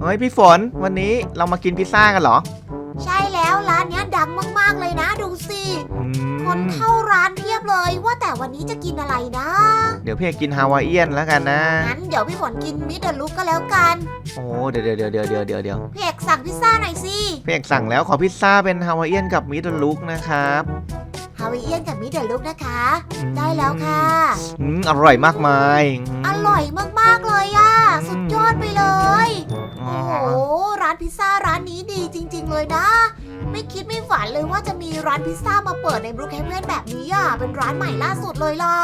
เฮ้ยพี่ฝนวันนี้เรามากินพิซซ่ากันเหรอใช่แล้วร้านเนี้ยดังมากๆเลยนะดูสิอืมคนเข้าร้านเพียบเลยว่าแต่วันนี้จะกินอะไรนะเดี๋ยวพี่กินฮาวายเอียนแล้วกันนะ งั้นเดี๋ยวพี่ฝนกินมิดเดิลลุกก็แล้วกันโอ้เดี๋ยวเดี๋ยวเดี๋ยวเดี๋ยวเดี๋ยวเดี๋ยวเดี๋ยวพี่เอกสั่งพิซซ่าหน่อยสิพี่เอกสั่งแล้วขอพิซซ่าเป็นฮาวายเอียนกับมิดลุกนะครับฮาวายเอียนกับมิดเดิลลุกนะคะ อืมได้แล้วค่ะ อืมอร่อยมากมายมอร่อยมากๆเลยอะอืม สุดยอดไปเลยอ๋โอ้อโห ร้านพิซซ่าร้านนี้ดีจริง ๆ เลยนะ ไม่คิดไม่ฝันเลยว่าจะมีร้านพิซซ่ามาเปิดในบรูคเฮเวนแบบนี้อะ เป็นร้านใหม่ล่าสุดเลยล่ะ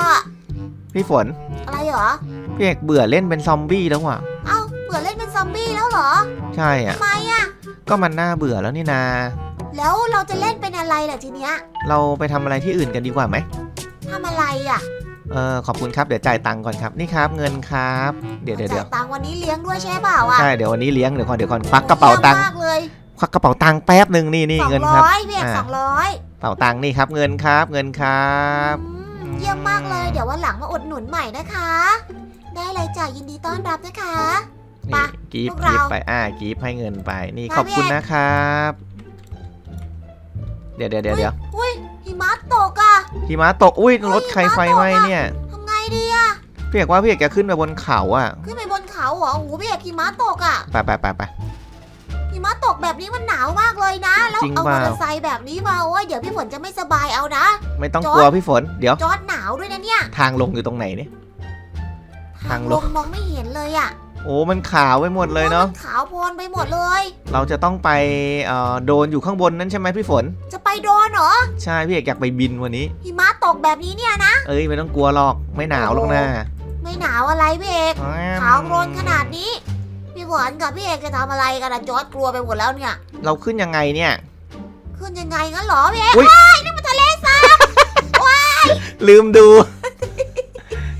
พี่ฝน อะไรเหรอ พี่เอกเบื่อเล่นเป็นซอมบี้แล้วว่ะ เอ้า เบื่อเล่นเป็นซอมบี้แล้วเหรอ ใช่อะ ทำไมอะ ก็มันน่าเบื่อแล้วนี่นา แล้วเราจะเล่นเป็นอะไรล่ะทีเนี้ย เราไปทำอะไรที่อื่นกันดีกว่าไหมทำอะไรอะ เออขอบคุณครับเดี๋ยวจ่ายตังค์ก่อนครับนี่ครับเงินครับ เดี๋ยวเดี๋ยวเดี๋ยวจ่ายตังค์วันนี้เลี้ยงด้วยใช่เปล่าอะใช่เดี๋ยววันนี้เลี้ยงเดี๋ยวก่อนเดี๋ยวก่อนควักกระเป๋าตังค์ยี่ยมมากเลยควักกระเป๋าตังค์แป๊บหนึ่งนี่นี่สองเงินครับร้อยพี่เอกอ่าสองร้อยกระเป๋าตังค์นี่ครับเงินครับเงินครับอืมเยี่ยมมากเลย เดี๋ยววันหลังมาอุดหนุนใหม่นะคะ ได้เลยจ้ะยินดีต้อนรับนะคะไปนี่กีบพวกกีเราบไปอ่ากีบให้เงินไปนี่มาขอบคุณพี่เอกนะครับ เดี๋ยวเดี๋ยวเดี๋ยวเดี๋ยวอุ้ย หิมะตกอะ หิมะตกอุ้ยเฮ้ยรถใครไฟหิมะตกไหม้อะเนี่ยทำไงดีอะ พี่เอกว่าพี่เอกจะขึ้นไปบนเขาอะขึ้นไปบนเขาเหรอโอ้โหพี่เอกหิมะตกอะ ไปไปไปไป หิมะตกแบบนี้มันหนาวมากเลยนะ แล้วจริงเอาเปมอล่าเตอร์ไซค์แบบนี้มาโอ้ยเดี๋ยวพี่ฝนจะไม่สบายเอานะ ไม่ต้องจอด กลัวพี่ฝน เดี๋ยวจอดหนาวด้วยนะเนี่ย ทางลงอยู่ตรงไหนเนี่ย ทางลงมองไม่เห็นเลยอะ โอ้มันขาวไปหมดเลยเนาะโอ้มัขาวโพลนไปหมดเลย เราจะต้องไปเอ่อโดนอยู่ข้างบนนั้นใช่ไหมพี่ฝน จะไปโดนเหรอใช่พี่เอกอยากไปบินวันนี้ หิมะตกแบบนี้เนี่ยนะ เอ้ยไม่ต้องกลัวหรอกไม่หนาวหรอกนะไม่หนาวอะไรพี่เอกแอมขาวโพลนขนาดนี้ พี่ฝนกับพี่เอกจะทำอะไรกันอะจอดกลัวไปหมดแล้วเนี่ย เราขึ้นยังไงเนี่ย ขึ้นยังไงงั้นเหรอพี่เอกอุ๊ยเฮ้ยนี่มันทะเลทรายลืมดู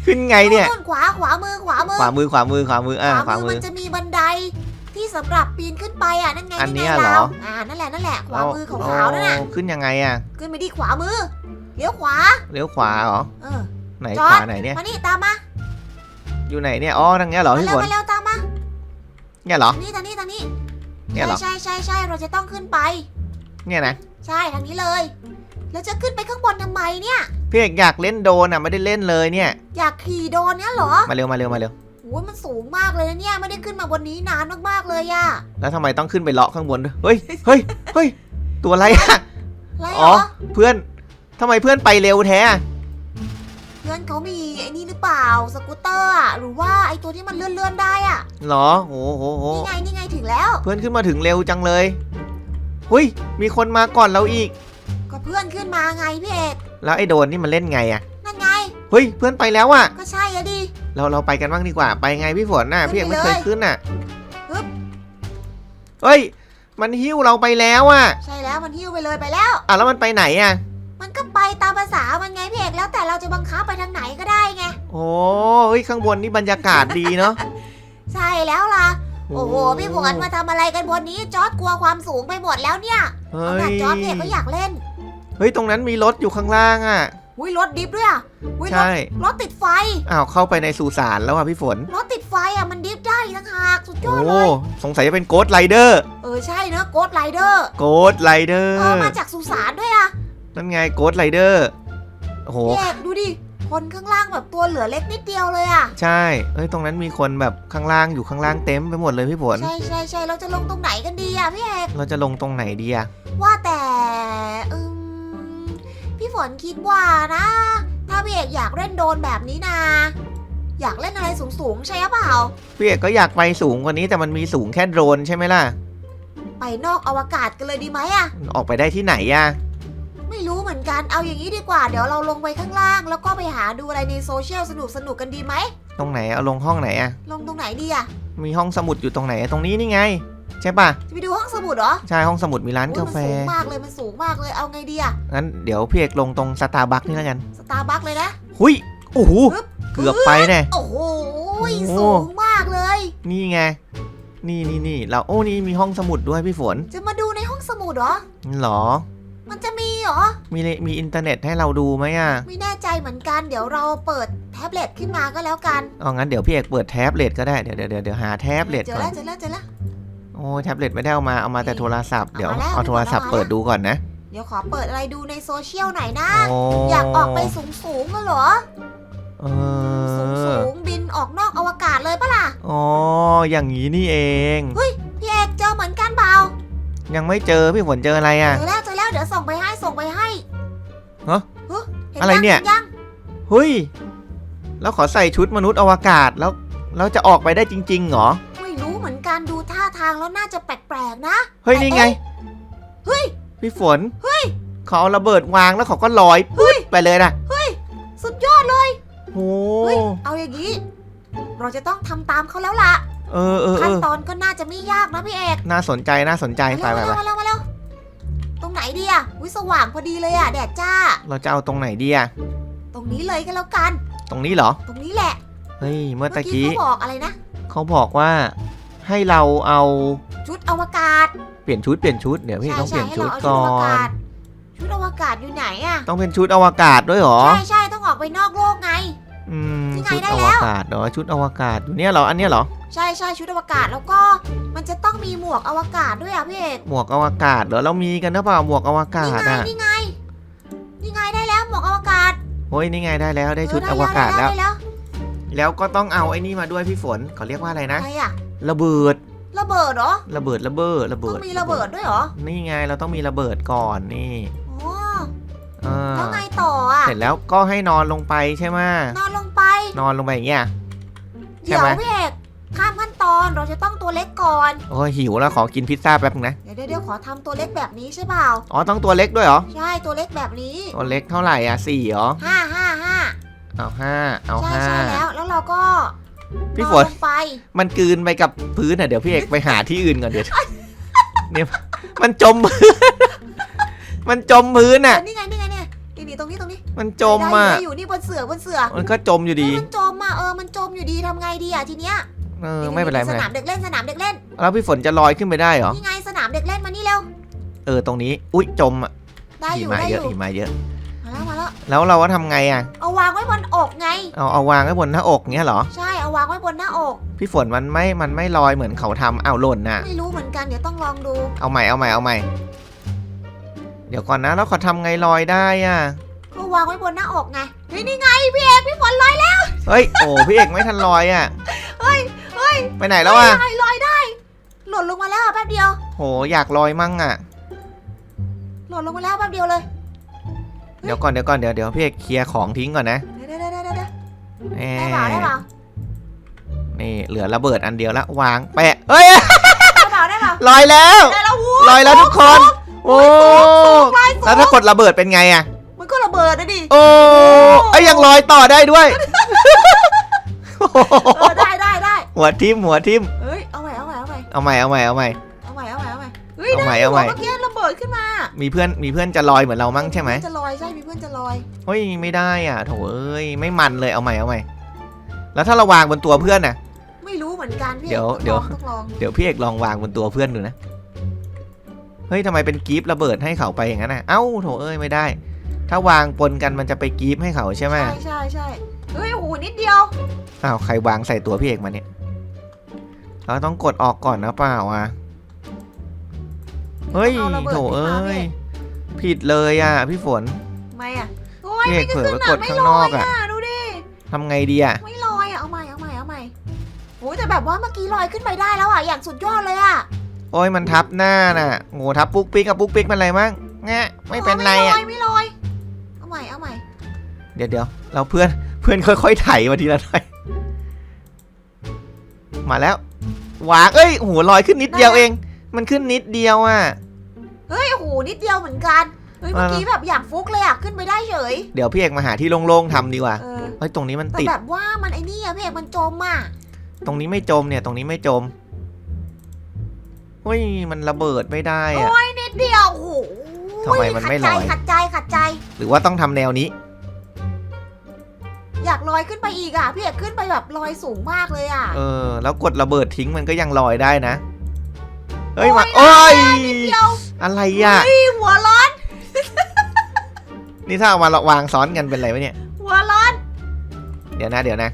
ขึ้นไงเนี่ยนู่นขวาขวามือขวามือขวามือขวามือขวามืออ่าขวามืมัอนจะมีบันไดที่สำหรับปีนขึ้นไปอะนั่นไงอันเนี้ยไงเหรอราอ่านั่นแหละนั่นแหละขวามือของขาวนั่นน่ะโอ้ขึ้นยังไงอะขึ้นไปที่ขวามือเลี้ยวขวาเลี้ยวขวาเหรอเออไหนจอดขวาไหนเนี่ยมานี่ตามมาอยู่ไหนเนี่ยอ๋อทางเนี้ยเหรอมาพี่เร็ฝวนมาเร็วตามมาเนี่ยเหรอทางนี้ทางนี้ทางนี้เนี่ยเหรอใช่ใช่ใช่ใช่เราจะต้องขึ้นไป เนี่ยนะใช่ทางนี้เลยแล้วจะขึ้นไปข้างบนทำไมเนี่ย พี่เอกอยากเล่นโดรนอะไม่ได้เล่นเลยเนี่ย อยากขี่โดรนเนี่ยเหรอมาเร็วมาเร็วมาเร็วโอ้ยมันสูงมากเลยนะเนี่ยไม่ได้ขึ้นมาบนนี้นานมากๆเลยอะแล้วทำไมต้องขึ้นไปเลาะข้างบนด้วยเฮ้ยเฮ้ยเฮ้ยตัวอะไรอะอะไรอ๋เหรออเพื่อนทำไมเพื่อนไปเร็วแท้อะเพื่อนเขามีไอ้นี่หรือเปล่าสกูตเตอร์อะหรือว่าไอ้ตัวที่มันเลื่อนเลื่อนๆได้อะเหรอโอ้โหโหนี่ไงนี่ไงถึงแล้ว เพื่อนขึ้นมาถึงเร็วจังเลยหุยมีคนมาก่อนเราอีกก็ เพื่อนขึ้นมาไงพี่เอกแล้วไอ้โดรนนี่มันเล่นไงอะนั่นไง เฮ้ยเพื่อนไปแล้วอะก็ใช่อะดิ เราเราไปกันบ้างดีกว่า ไปไงพี่ฝนน่ะขึ้นพี่ยังไม่เคยไปเลยขึ้นน่ะฮึบเฮ้ย มันหิ้วเราไปแล้วอะใช่แล้วมันหิ้วไปเลยไปแล้ว อะแล้วมันไปไหนอะมันก็ไปตามภาษามันไงพี่เอกแล้วแต่เราจะบังคับไปทางไหนก็ได้ไง โอ้เฮ้ยข้างบนนี่บรรยากาศดีเนาะ ใช่แล้วล่ะ โอ้โหพี่ฝนมาทำอะไรกันบนนี้จอร์ดกลัวความสูงไปหมดแล้วเนี่ยเฮ้ขนาดยจอร์ดพี่เอกก็อยากเล่น เฮ้ยตรงนั้นมีรถอยู่ข้างล่างอะอุ้ยรถดิฟด้วยอะอุ้ยรถใช่รถติดไฟอ้าวเข้าไปในสุสานแล้วอะพี่ฝน รถติดไฟอะมันดิฟได้ทั้งหากสุดยโอ้อดเลยสงสัยจะเป็นโกดไรเดอร์เออใช่เนอะโกดไรเดอร์โกดไรเดอร์เออมาจากสุสานด้วยอะนั่นไงโกดไรเดอร์โอ้โหพี่เอกดูดิคนข้างล่างแบบตัวเหลือเล็กนิดเดียวเลยอะใช่เอ้ยตรงนั้นมีคนแบบข้างล่างอยู่ข้างล่างเต็มไปหมดเลยพี่ฝน ใช่ใช่ใช่เราจะลงตรงไหนกันดีอะพี่เอกเราจะลงตรงไหนดีอะว่าแต่อืม พี่ฝนคิดว่านะ ถ้าพี่เอกอยากเล่นโดรนแบบนี้นะ อยากเล่นอะไรสูงๆ ใช่หรือเปล่า พี่เอกก็อยากไปสูงกว่านี้แต่มันมีสูงแค่โดรนใช่ไหมล่ะ ไปนอกอวกาศกันเลยดีไหมอะออกไปได้ที่ไหนอะไม่รู้เหมือนกันเอาอย่างนี้ดีกว่า เดี๋ยวเราลงไปข้างล่าง แล้วก็ไปหาดูอะไรในโซเชียลสนุกสนุกๆกันดีไหมตรงไหนเอาลงห้องไหนอะลงตรงไหนดีอะมีห้องสมุดอยู่ตรงไหนตรงนี้นี่ไง ใช่ปะจะไปดูห้องสมุดเหรอใช่ห้องสมุดมีร้านโอ้ยกามันแฟสูงมากเลยมันสูงมากเลยเอาไงดีอะงั้นเดี๋ยวพี่เอกลงตรงสตาร์บัคนี่แล้วกัน สตาร์บัคเลยนะหุยโอ้โหปึ๊บเกือบไปแน่ โอ้โหโอ้โหสูงมากเลย นี่ไง นี่นี่นี่เราโอ้นี่มีห้องสมุดด้วยพี่ฝนจะมาดูในห้องสมุดเหรอหรอ มันจะมีเหรอ มีเลมีอินเทอร์เน็ตให้เราดูไหมอะไม่แน่ใจเหมือนกันเดี๋ยวเราเปิดแท็บเล็ตขึ้นมาก็แล้วกัน เอางั้นเดี๋ยวพี่เอกเปิดแท็บเล็ตก็ได้ เดี๋ยวเดี๋ยวเดี๋ยวเดี๋ยวหาแท็บเล็ตเจอก่อแล้วนเจอแล้วเจอแล้วโอ้ยแท็บเล็ตไม่ได้เอามา เอามาแต่โทรศัพท์ เดี๋ยวเอามาแล้ว เอาโทรศัพท์เอามาแล้วเปิดดูก่อนนะ เดี๋ยวขอเปิดอะไรดูในโซเชียลหน่อยนะ โอ้อยากออกไปสูงสูงๆอะเหรอ เอสูงอสูงๆบินออกนอกอวกาศเลยปะล่ะ อ๋อ อย่างนี้นี่เอง พี่เอกเจอเหมือนกันเปล่ายังไม่เจอพี่ฝนเจออะไรอะ เจอแล้วเจอแล้วเดี๋ยวส่งไปให้ส่งไปให้ฮะเฮ้ห็อะไรเนี่ย ห็ยังเฮ้ย แล้วขอใส่ชุดมนุษย์อวกาศแล้ว เราจะออกไปได้จริงๆเหรอาทางแล้วน่าจะแปลกๆนะเฮ้ยนี่ไง เฮ้ย พี่ฝน เฮ้ย เขาเอาระเบิดวางแล้วเขาก็ลอยเฮ้ยไปเลยนะสุดยอดเลยโอ้เฮ้ย เอาอย่างนี้ เราจะต้องทำตามเขาแล้วล่ะ เออเออเอขั้นอตอนก็น่าจะไม่ยากนะพี่เอกน่าสนใจน่าสนใจไปไปมาไปเร็วมาเร็วมาเร็วตรงไหนดีอะวิสว่างพอดีเลยอะแดดจ้า เราจะเอาตรงไหนดีอะตรงนี้เลยก็แล้วกัน ตรงนี้เหรอ ตรงนี้แหละ เฮ้ยเมื่อเมื่ตะอกี้กี้เขาบอกอะไรนะ เขาบอกว่า ให้เราเอาชุดอวกาศเปลี่ยนชุดเปลี่ยนชุดเดี๋ยวพี่ใช่ต้องเปใช่ลี่ยนให้ชุเราดเอาชุดก่ออวกานศชุดอวกาศอยู่ไหนอะต้องเป็นชุดอวกาศด้วยเหรอ ใช่ใช่ต้องออกไปนอกโลกไงอืมนี่ไงชุดได้อแล้ววกาศเหรอชุดอวกาศอยู่เนี่ยเหรออันเนี้ยเหรอใช่ใช่ชุดอวกาศแล้วก็มันจะต้องมีหมวกอวกาศด้วยอะพี่เอกหมวกอวกาศเหรอเรามีกันหรือเปล่าหมวกอวกานี่ศไงอะนี่ไงนี่ไงได้แล้วหมวกอวกาศโอ้ยนี่ไงได้แล้วได้ชุดเอวกาศแล้วได้แล้ว แล้วก็ต้องเอาไอ้นี่มาด้วยพี่ฝนเขาเรียกว่าอะไรได้นะแล้วอะไรอะ ระเบิด ระเบิดเหรอระเบิดระเบิดระต้เบิอดงมีระเบิดด้วยเหรอนี่ไงเราต้องมีระเบิดก่อนนี่โอ้เออแล้วไงต่ออะเสร็จแล้วก็ให้นอนลงไปใช่ไหมนอนลงไป นอนลงไปอย่างเงี้ย ใช่เดี๋ยวไหม พี่เอกข้ามขั้นตอนเราจะต้องตัวเล็กก่อน โอ้ยหิวแล้วขอกินพิซซ่าแป๊บนึงนะเดี๋ยวเดี๋ยวเดี๋ยวขอทำตัวเล็กแบบนี้ใช่เปล่า อ๋อต้องตัวเล็กด้วยเหรอใช่ตัวเล็กแบบนี้ตัวเล็กเท่าไหร่อะสี่เหรอห้าห้าห้าเอาห้าเอาใช่ห้าใช่แล้ว แล้วเราก็ พี่นฝอนนลงไป มันกลืนไปกับพื้นอะเดี๋ยวพี่เอกไปหาที่อื่นก่อนเดี๋ยวเนี่ยมันจมพื้นมันจมพื้นอะเออนี่ไงนี่ไงเนี่ยนี่นี่ตรงนี้ตรงนี้ มันจมได้อะได้อยู่นี่บนเสือบนเสือ มันก็จมอยู่ดีเฮ้ยมันจมอะเออมันจมอยู่ดีทำไงดีอะทีเนี้ยเออไม่เป็นไรไม่สเป็นไรนามเด็กเล่นสนามเด็กเล่นแล้วพี่ฝนจะลอยขึ้นไปได้เหรอนี่ไงสนามเด็กเล่นมานี่เร็วเออตรงนี้ อุ้ยจมอะได้อหิยู่มะได้เยออะยู่หิมะเยอะมาแล้วมาแล้วแล้วเราก็ทำไงอะ เอาวางไว้บนอกไง เอาเอาวางไว้บนหน้าอกเงี้ยเหรอ ใช่ เอาวางไว้บนหน้าอก พี่ฝนมันไม่ มันไม่ลอยเหมือนเขาทำเอาวหล่นน่ะ ไม่รู้เหมือนกันเดี๋ยวต้องลองดู เอาใหม่ เอาใหม่ เอาใหม่ เดี๋ยวก่อนนะ แล้วเขาทำไงลอยได้อะ ก็วางไว้บนหน้าอกไงเฮ้ยนี่ไงพี่เอกพี่ฝนลอยแล้วเฮ้ย โอ้ พี่เอกไม่ทันลอยอะ เฮ้ยเฮ้ยไปไหนแล้วอะ ลอยลอยได้ หล่นลงมาแล้วอะแป๊บเดียว โห อยากลอยมั่งอะ หล่นลงมาแล้วแป๊บเดียวเลยเดี๋ยวก่อน เดี๋ยวก่อน เดี๋ยวเดี๋ยวพี่เอกเคลียร์ของทิ้งก่อนนะ เดี๋ยวเดี๋ยวเดี๋ยวเดี๋ยวเดี๋ยวแหได้เปล่าได้เปล่า นี่เหลือระเบิดอันเดียวละวางแปะเฮ้ยได้เปล่าได้เปล่าลอยแล้วได้แล้ววูลอยแล้วทุกคน โอ้ลอยสูแล้วงถ้ากดระเบิดเป็นไงอะมันก็ระเบิดนะดิโอ้ไอ้ยยังลอยต่อได้ด้วยเออได้ได้ได้หัวทิ่มหัวทิ่มเฮ้ยเอาใหม่เอาใหม่เอาใหม่เอาใหม่เอาใหม่เอาใหม่เอาใหม่เอาใหม่เอาใหม่เฮ้ยเอาใหม่ได้อยู่เอาใหม่เมื่อกี้ระเบิดขึ้นมา มีเพื่อนมีเพื่อนจะลอยเหมือนเรามั้งใช่ไหมจะลอยใช่มีเพื่อนจะลอยเฮ้ยไม่ได้อะโถเอ้ยไม่มันเลยเอาใหม่เอาใหม่แล้วถ้าเราวางบนตัวเพื่อนน่ะ ไม่รู้เหมือนกันพี่เดี๋ยวต้องเดี๋ยวลองต้องลองเดี๋ยวพี่เอกลองวางบนตัวเพื่อนดูนะ เฮ้ยทำไมเป็นกีฟระเบิดให้เขาไปอย่างนั้นน่ะ เอ้าโถเอ้ยไม่ได้ ถ้าวางปนกันมันจะไปกีฟให้เขาใช่ไหมใช่ใช่ใช่เฮ้ยโอ้โหนิดเดียวอ้าวใครวางใส่ตัวพี่เอกมาเนี่ย เราต้องกดออกก่อนนะเปล่าอะ เฮ้ยต้องอาระบิดโถขึ้นเอ้มายพี่ผิดเลยอะ พี่ฝนทำไมอะโอ้ยพี่เอไม่กเผลอขึ้นไปกอะดไม่ข้างลนออยกอะอะดูดิทำไงดีอะ ไม่ล โอ้ยแต่แบบว่าเมื่อกี้ลอยขึ้นไปได้แล้วอะ อย่างสุดยอดเลยอะโอ้ยมันทับหน้าน่ะโง่ทับปุ๊กปิ๊กกับปุ๊กปิ๊กเป็นไรมั้งแงะไม่เป็นไรอะ ไม่ลอยไม่ลอย เอาใหม่เอาใหม่ เดี๋ยวเดี๋ยวเราเพื่อนเพื่อนค่อยๆไถมาทีละหน่อยมาแล้ววางเอ้ยโอ้โหลอยขึ้นนิดเดียวเอง มันขึ้นนิดเดียวอะเฮ้ยโอ้โหนิดเดียวเหมือนกันเฮ้ยเมื่อกี้แบบอย่างฟุกเลยอะขึ้นไปได้เฉยเดี๋ยวพี่เอกมาหาที่โล่งๆทำดีกว่าเออเฮ้ยตรงนี้มันแต่ติดแบบว่ามันไอ้นี่อะพี่เอกมันจมอะ ตรงนี้ไม่จมเนี่ย ตรงนี้ไม่จมเฮ้ยมันระเบิดไม่ได้อะโอ้ยนิดเดียวโอ้โหทำไมมันไม่ลอยขัดใจขัดใจ หรือว่าต้องทำแนวนี้ อยากลอยขึ้นไปอีกอะพี่เอกขึ้นไปแบบลอยสูงมากเลยอะ เออ แล้วกดระเบิดทิ้งมันก็ยังลอยได้นะเฮ้ยมาโอ้โอ้ยยนิดเดียวอะไรอะเฮ้ยหัวร้อน นี่ถ้าเอามาวางซ้อนกันเป็นไรวะเนี่ย หัวร้อน เดี๋ยวนะ เดี๋ยวนะ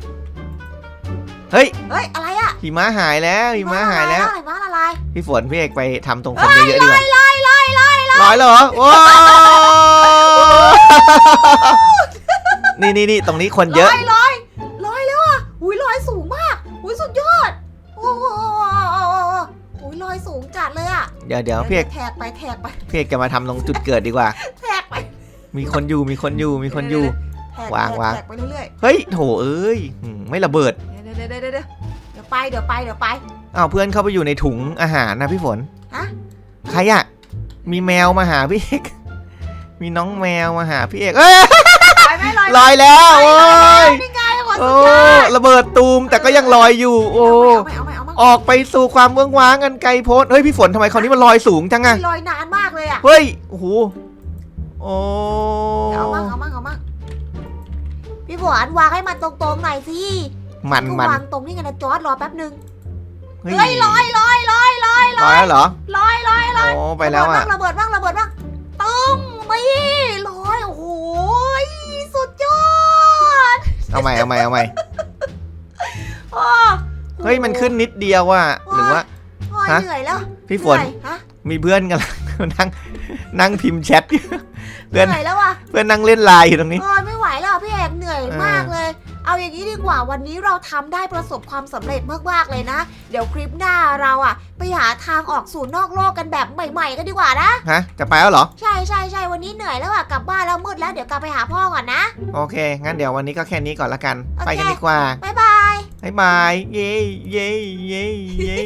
เฮ้ยเฮ้ย อะไรอะหิมะหายแล้วหิมะหายแล้วอะไรมาละลพี่ฝนพี่เอกไปทำตรงคนเยอะๆดีกว่าลอยลอยลอยลอยร้อยเหรอโอ้นี่นี่นี่ตรงนี้คนเยอะลอยลอยลอยแล้วอะอุ้ยลอยสูงมากอุ้ยสุดยอดโอ้โหอุ้ยลอยสูงจัดเลยอะเดี๋ยวเดี๋ยวพี่เอกแทกไปแทกไปพี่เอกจะมาทำตรงจุดเกิดดีกว่าแทกไป มีคนอยู่มีคนอยู่มีคนอยู่แทกวางแทกวางแทกไปเรื่อยเฮ้ยโถเอ้ยอืมไม่ระเบิดๆเดี๋ยวเดี๋ยวเดี๋ยวเดี๋ยวเดี๋ยวไปเดี๋ยวไปเดี๋ยวไปอ้าวเพื่อนเข้าไปอยู่ในถุงอาหารนะพี่ฝน ฮะใครอะมีแมวมาหาพี่เอก มีน้องแมวมาหาพี่เอกเอ้ยลอยไหมลอยลอยแล้วโอ้ยนี่ไงโอ้โหโอ้สุดยอดระเบิดตูมแต่ก็ยังลอยอยู่ โอ้เอาไหมเอาไหมเอาไหมออกไปสู่ความเบื้องว้างกันไกลโพ้นเฮ้ยพี่ฝนทำไมคราวนี้มันลอยสูงจังอะลอยนานมากเลยอะเฮ้ยโอ้โหโอ้เอามั่งเอามั่งเอามั่งพี่ฝนวางให้มันตรงๆหน่อยสิ มันก็มันวางตรงนี่ไงนะจอร์ดรอแป๊บนึงเฮ้ยเฮ้ยลอยลอยลอยลอยลอยแล้วเหรอลอยลอยลอยโอ้ไปแล้วอะระเบิดบ้างระเบิดบ้างระเบิดบ้างตึ้มนี่ลอยโอ้โหสุดยอดเอาใหม่เอาใหม่เอาใหม่อ้อเฮ้ยมันขึ้นนิดเดียวอะหรือว่า โอ้ยฮะ เหนื่อยแล้วพี่ฝนเหอยฮะมีเพื่อนกำลัง นั่งนั่งพิมพ์แชทอยู่เหเพื่อนนื่อยแล้วอะเพื่อนนั่งเล่นไลน์อยู่ตรงนี้ โอ้ยไม่ไหวแล้วพี่เอกเหนื่อยเออมากเลย เอาอย่างนี้ดีกว่าวันนี้เราทำได้ประสบความสำเร็จมากๆเลยนะ เดี๋ยวคลิปหน้าเราอะไปหาทางออกสู่นอกโลกกันแบบใหม่ ๆ กันดีกว่านะฮะจะไปแล้วเหรอ ใช่ใช่ใช่วันนี้เหนื่อยแล้วอะกลับบ้านแล้วมืดแล้วเดี๋ยวกลับไปหาพ่อก่อนนะ โอเค งั้นเดี๋ยววันนี้ก็แค่นี้ก่อนละกันโอเคไปกันดีกว่า บ๊ายบาย บ๊ายบาย เย้เย้เย้เย้